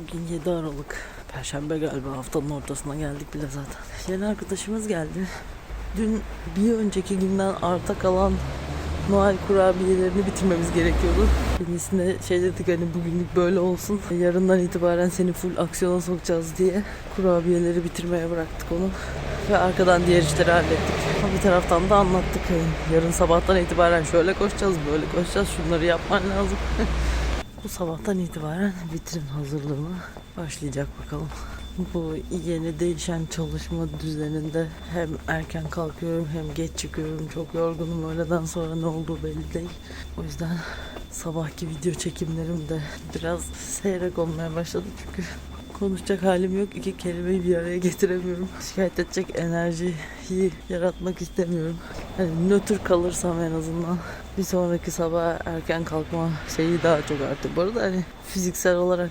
Bugün 7 Aralık. Perşembe galiba haftanın ortasına geldik bile zaten. Yeni arkadaşımız geldi. Dün bir önceki günden arta kalan Noel kurabiyelerini bitirmemiz gerekiyordu. Kendisine şey dedik hani bugünlük böyle olsun. Yarından itibaren seni full aksiyona sokacağız diye kurabiyeleri bitirmeye bıraktık onu. Ve arkadan diğer işleri hallettik. Bir taraftan da anlattık. hani yarın sabahtan itibaren şöyle koşacağız, böyle koşacağız, şunları yapman lazım. Bu sabahtan itibaren vitrin hazırlığına başlayacak bakalım. Bu yeni değişen çalışma düzeninde hem erken kalkıyorum hem geç çıkıyorum. Çok yorgunum. Öğleden sonra ne olduğu belli değil. O yüzden sabahki video çekimlerim de biraz seyrek olmaya başladı çünkü konuşacak halim yok. İki kelimeyi bir araya getiremiyorum. Şikayet edecek enerjiyi yaratmak istemiyorum. Hani nötr kalırsam en azından bir sonraki sabah erken kalkma şeyi daha çok artık. Bu arada hani fiziksel olarak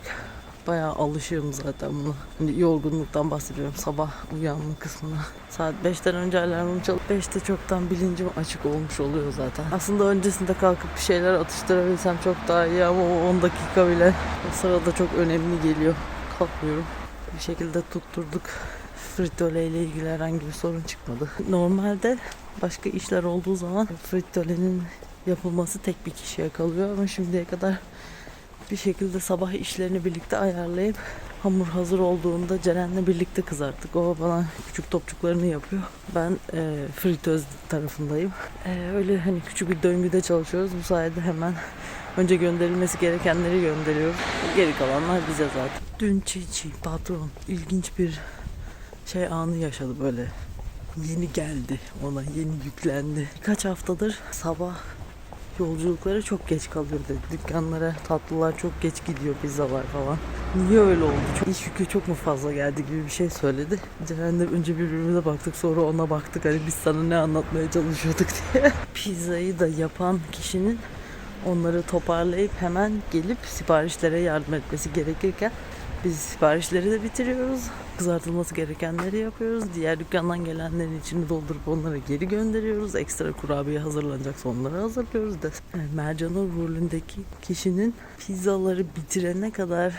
bayağı alışığım zaten buna. Hani yorgunluktan bahsediyorum sabah uyanma kısmına. Saat 5'ten önce alarmım çalıp 5'te çoktan bilincim açık olmuş oluyor zaten. Aslında öncesinde kalkıp bir şeyler atıştırabilsem çok daha iyi ama o 10 dakika bile o sırada çok önemli geliyor. Kalkmıyorum. Bir şekilde tutturduk. Frittole ile ilgili herhangi bir sorun çıkmadı. Normalde başka işler olduğu zaman frittolenin yapılması tek bir kişiye kalıyor ama şimdiye kadar bir şekilde sabah işlerini birlikte ayarlayıp hamur hazır olduğunda Ceren'le birlikte kızarttık. O bana küçük topçuklarını yapıyor. Ben e, fritöz tarafındayım. E, öyle hani küçük bir döngüde çalışıyoruz. Bu sayede hemen önce gönderilmesi gerekenleri gönderiyoruz. Geri kalanlar bize zaten. Dün Çiğ patron ilginç bir şey anı yaşadı böyle. Yeni geldi ona, yeni yüklendi. Birkaç haftadır sabah yolculukları çok geç kalıyor dedi. Dükkanlara tatlılar çok geç gidiyor, pizzalar falan. Niye öyle oldu? Çok, iş yükü çok mu fazla geldi gibi bir şey söyledi. Ceren'le önce birbirimize baktık sonra ona baktık. Hani biz sana ne anlatmaya çalışıyorduk diye. Pizzayı da yapan kişinin onları toparlayıp hemen gelip siparişlere yardım etmesi gerekirken biz siparişleri de bitiriyoruz. Kızartılması gerekenleri yapıyoruz. Diğer dükkandan gelenlerin içini doldurup onlara geri gönderiyoruz. Ekstra kurabiye hazırlanacaksa onları hazırlıyoruz. Da. Yani Mercanur rolündeki kişinin pizzaları bitirene kadar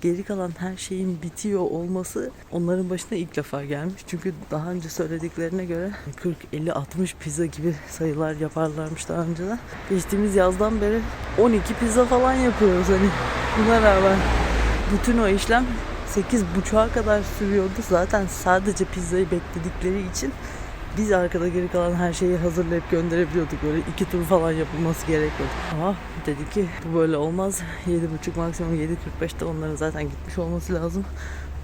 geri kalan her şeyin bitiyor olması onların başına ilk defa gelmiş. Çünkü daha önce söylediklerine göre 40, 50, 60 pizza gibi sayılar yaparlarmış daha önceden. Geçtiğimiz yazdan beri 12 pizza falan yapıyoruz hani buna rağmen. Bütün o işlem 8.30'a kadar sürüyordu. Zaten sadece pizzayı bekledikleri için biz arkada geri kalan her şeyi hazırlayıp gönderebiliyorduk. Böyle iki tur falan yapılması gerekiyordu. Ama dedi ki bu böyle olmaz. 7.30 maksimum 7.45'te onların zaten gitmiş olması lazım.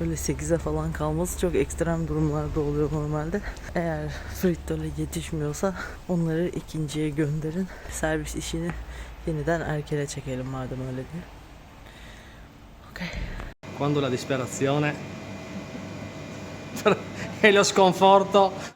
Böyle 8'e falan kalması çok ekstrem durumlarda oluyor normalde. Eğer frittole yetişmiyorsa onları ikinciye gönderin. Servis işini yeniden erkene çekelim madem öyle diye. Quando la disperazione e lo sconforto